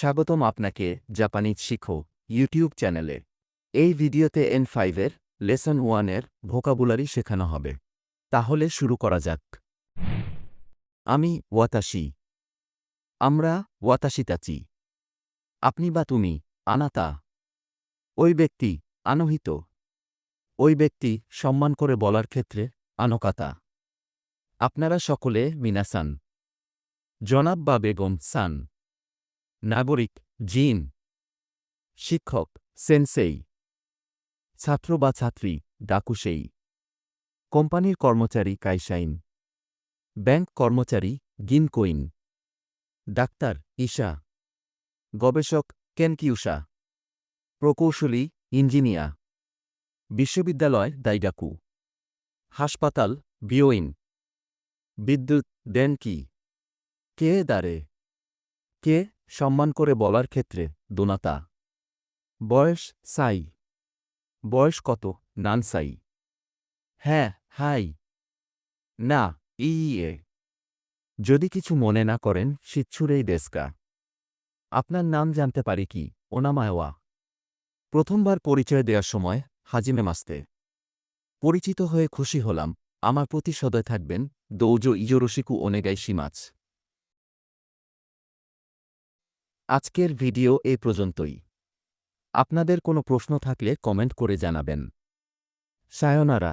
স্বাগতম আপনাকে জাপানিজ শিখো ইউটিউব চ্যানেলে। এই ভিডিওতে এন ফাইভের লেসন ওয়ানের ভোকাবুলারি শেখানো হবে। তাহলে শুরু করা যাক। আমি ওয়াতাশি। আমরা ওয়াতাশিতাচি। আপনি বা তুমি, আনাতা। ওই ব্যক্তি, আনহিত। ওই ব্যক্তি, সম্মান করে বলার ক্ষেত্রে, আনকাতা। আপনারা সকলে মিনাসান। জনাব বা বেগম সান। নাগরিক, জিন। শিক্ষক, সেন্সেই। ছাত্র বা ছাত্রী, ডাকুসেই। কোম্পানির কর্মচারী কাইসাইন ব্যাংক কর্মচারী, গিনকোইন। ডাক্তার, ঈশা। গবেষক কেনকিউষা প্রকৌশলী, ইঞ্জিনিয়া। বিশ্ববিদ্যালয়, দাইডাকু। হাসপাতাল, বিওইন। বিদ্যুৎ দেন কি কে দাঁড়ে কে? সম্মান করে বলার ক্ষেত্রে, দোনাতা। বয়স, সাই। বয়স কত? নানসাই হ্যাঁ হাই। না ইয়ে যদি কিছু মনে না করেন শিচ্ছুরেই দেশকা। আপনার নাম জানতে পারি কি? ওনামায়ওয়া। প্রথমবার পরিচয় দেওয়ার সময়, হাজিমে মাস্তে। পরিচিত হয়ে খুশি হলাম। আমার প্রতি সদয় থাকবেন, দৌজ ইজোরসিকু ওনেগাই সীমাচ আজকের ভিডিও এ পর্যন্তই। আপনাদের কোনো প্রশ্ন থাকলে কমেন্ট করে জানাবেন। সায়নারা।